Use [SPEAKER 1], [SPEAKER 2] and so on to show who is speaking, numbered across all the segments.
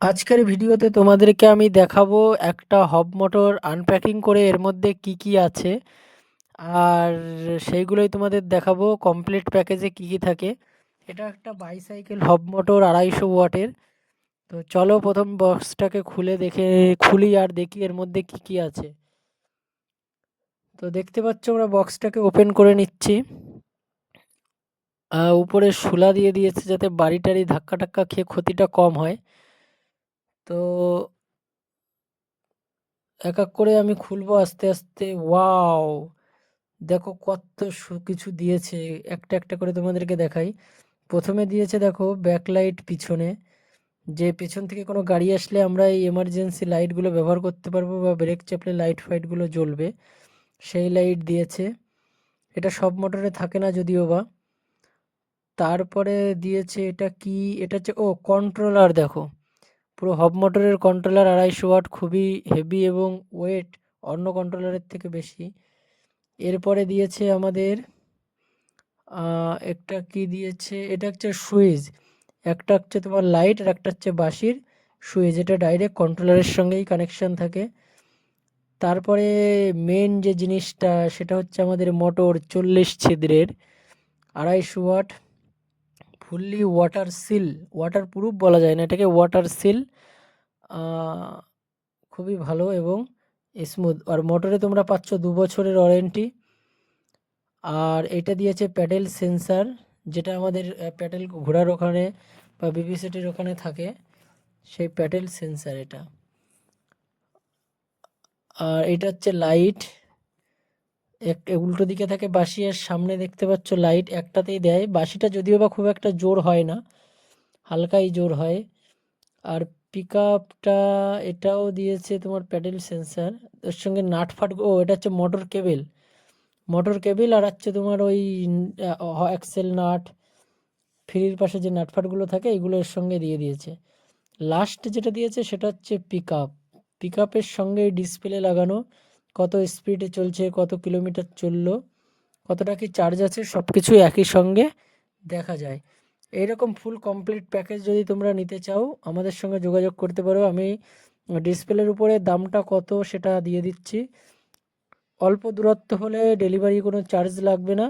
[SPEAKER 1] আজকের ভিডিওতে তোমাদেরকে আমি দেখাবো একটা হব মোটর আনপ্যাকিং করে এর মধ্যে কি কি আছে। আর সেইগুলোই তোমাদের দেখাবো কমপ্লিট প্যাকেজে কি কি থাকে। এটা একটা বাইসাইকেল হব মোটর আড়াইশো ওয়াটের। তো চলো প্রথম বক্সটাকে খুলে দেখে, খুলি আর দেখি এর মধ্যে কি কি আছে। তো দেখতে পাচ্ছ আমরা বক্সটাকে ওপেন করে নিচ্ছি। উপরে শুলা দিয়ে দিয়েছে যাতে বাড়ি টাড়ি ধাক্কা টাক্কা খেয়ে ক্ষতিটা কম হয়। তো এক এক করে আমি খুলবো আস্তে আস্তে। ওয়াও! দেখো কত কিছু দিয়েছে। একটা একটা করে তোমাদেরকে দেখাই। প্রথমে দিয়েছে দেখো ব্যাকলাইট পিছনে। যে পেছন থেকে কোনো গাড়ি আসলে আমরা এই এমার্জেন্সি লাইটগুলো ব্যবহার করতে পারব বা ব্রেক চাপলে লাইট ফাইটগুলো জ্বলবে, সেই লাইট দিয়েছে। এটা সব মোটরে থাকে না যদিও বা। তারপরে দিয়েছে এটা কি? এটা হচ্ছে, ও কন্ট্রোলার দেখো। পুরো হব মোটরের কন্ট্রোলার আড়াইশো ওয়াট খুবই হেভি এবং ওয়েট অন্য কন্ট্রোলারের থেকে বেশি। এরপরে দিয়েছে আমাদের একটা কি দিয়েছে? এটা হচ্ছে সুইচ, একটা হচ্ছে তোমার লাইট আর একটা হচ্ছে বাঁশির সুইচ। এটা ডাইরেক্ট কন্ট্রোলারের সঙ্গেই কানেকশন থাকে। তারপরে মেন যে জিনিসটা, সেটা হচ্ছে আমাদের মোটর চল্লিশ ছিদ্রের আড়াইশো watt. Fully water seal, waterproof বলা যায় না এটাকে, ওয়াটার সিল খুবই ভালো এবং স্মুথ আর মোটরে তোমরা পাচ্ছ দু বছরের ওয়ারেন্টি আর এটা দিয়েছে প্যাডেল সেন্সার যেটা আমাদের প্যাডেল ঘোড়ার ওখানে বা বিপি সেটের ওখানে থাকে। সেই প্যাডেল সেন্সার এটা। আর এটা হচ্ছে লাইট এক উল্টো দিকে থাকে, বাঁশি আর সামনে দেখতে পাচ্ছ লাইট একটাতেই দেয়। বাঁশিটা যদিও বা খুব একটা জোর হয় না, হালকাই জোর হয়। আর পিক আপটা এটাও দিয়েছে তোমার প্যাডেল সেন্সার ওর সঙ্গে নাট ফাট, ও এটা হচ্ছে মোটর কেবেল মোটর কেবেল আর হচ্ছে তোমার ওই অ্যাক্সেল নাট, ফ্রির পাশে যে নাটফাটগুলো থাকে, এগুলো এর সঙ্গে দিয়ে দিয়েছে। লাস্ট যেটা দিয়েছে সেটা হচ্ছে পিক আপ পিক আপের সঙ্গে ডিসপ্লে লাগানো। কত স্পিডে চলছে, কত কিলোমিটার চলল, কতটা কি চার্জ আছে সব কিছু একই সঙ্গে দেখা যায়। এইরকম ফুল কমপ্লিট প্যাকেজ যদি তোমরা নিতে চাও, আমাদের সঙ্গে যোগাযোগ করতে পারো। আমি ডিসপ্লের উপরে দামটা কত সেটা দিয়ে দিচ্ছি। অল্প দূরত্ব হলে ডেলিভারি কোনো চার্জ লাগবে না।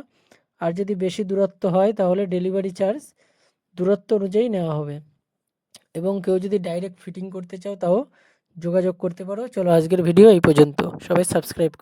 [SPEAKER 1] আর যদি বেশি দূরত্ব হয়, তাহলে ডেলিভারি চার্জ দূরত্ব অনুযায়ী নেওয়া হবে। এবং কেউ যদি ডাইরেক্ট ফিটিং করতে চাও, তাও যোগাযোগ করতে পারো। চলো আজকের ভিডিও এই পর্যন্ত। সবাই সাবস্ক্রাইব